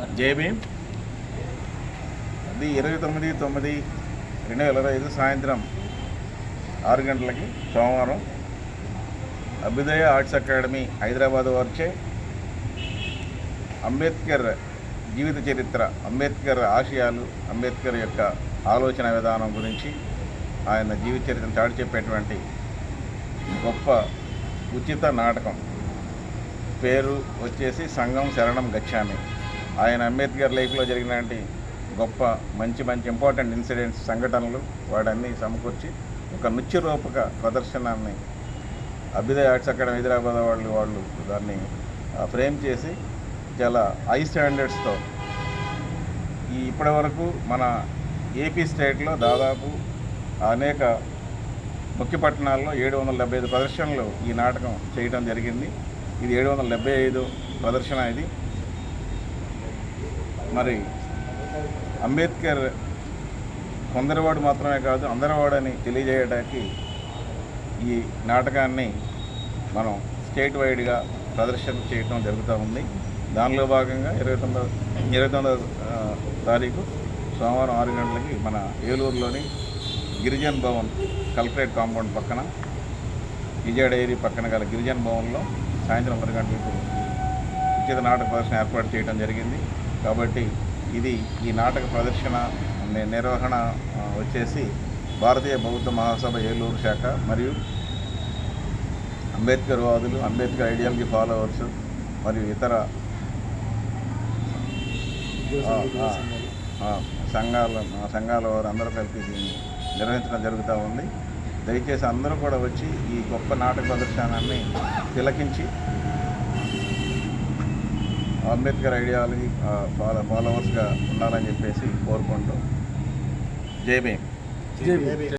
JB అది ఇరవై తొమ్మిది తొమ్మిది రెండు వేల ఇరవై ఐదు సాయంత్రం ఆరు గంటలకి సోమవారం అభ్యుదయ ఆర్ట్స్ అకాడమీ హైదరాబాద్ వారిచే అంబేద్కర్ జీవిత చరిత్ర అంబేద్కర్ ఆశయాలు అంబేద్కర్ యొక్క ఆలోచన విధానం గురించి ఆయన జీవిత చరిత్రను చాటి చెప్పేటువంటి గొప్ప ఉచిత నాటకం. పేరు వచ్చేసి సంఘం శరణం గచ్చామి. ఆయన అంబేద్కర్ లైఫ్లో జరిగినటువంటి గొప్ప మంచి మంచి ఇంపార్టెంట్ ఇన్సిడెంట్స్ సంఘటనలు వాడన్నీ సమకూర్చి ఒక నృత్య రూపక ప్రదర్శనాన్ని అభ్యుదయ ఆర్ట్స్ అకాడమీ హైదరాబాద్ వాళ్ళు వాళ్ళు దాన్ని ఫ్రేమ్ చేసి చాలా హై స్టాండర్డ్స్తో ఈ ఇప్పటివరకు మన ఏపీ స్టేట్లో దాదాపు అనేక ముఖ్య పట్టణాల్లో ఏడు వందల డెబ్బై ఐదు ప్రదర్శనలు ఈ నాటకం చేయడం జరిగింది. ఇది ఏడు వందల డెబ్బై ఐదు ప్రదర్శన ఇది. మరి అంబేద్కర్ కొందరివాడు మాత్రమే కాదు అందరివాడని తెలియజేయడానికి ఈ నాటకాన్ని మనం స్టేట్ వైడ్గా ప్రదర్శన చేయడం జరుగుతూ ఉంది. దానిలో భాగంగా ఇరవై తొమ్మిదో ఇరవై తొమ్మిదో తారీఖు సోమవారం ఆరు గంటలకి మన ఏలూరులోని గిరిజన్ భవన్ కలెక్టరేట్ కాంపౌండ్ పక్కన విజయ డైరీ పక్కన గల గిరిజన్ భవన్లో సాయంత్రం ఆరు గంటలకు ఉచిత నాటక ప్రదర్శన ఏర్పాటు చేయడం జరిగింది. కాబట్టి ఇది ఈ నాటక ప్రదర్శన నిర్వహణ వచ్చేసి భారతీయ బౌద్ధ మహాసభ ఏలూరు శాఖ మరియు అంబేద్కర్ వాదులు అంబేద్కర్ ఐడియాలజీ ఫాలోవర్స్ మరియు ఇతర సంఘాల సంఘాల వారు అందరూ కలిపి దీన్ని నిర్వహించడం జరుగుతూ ఉంది. దయచేసి అందరూ కూడా వచ్చి ఈ గొప్ప నాటక ప్రదర్శనాన్ని తిలకించి అంబేద్కర్ ఐడియాలజీ ఫాలో ఫాలోవర్స్గా ఉండాలని చెప్పేసి కోరుకుంటూ. జై భీమ్.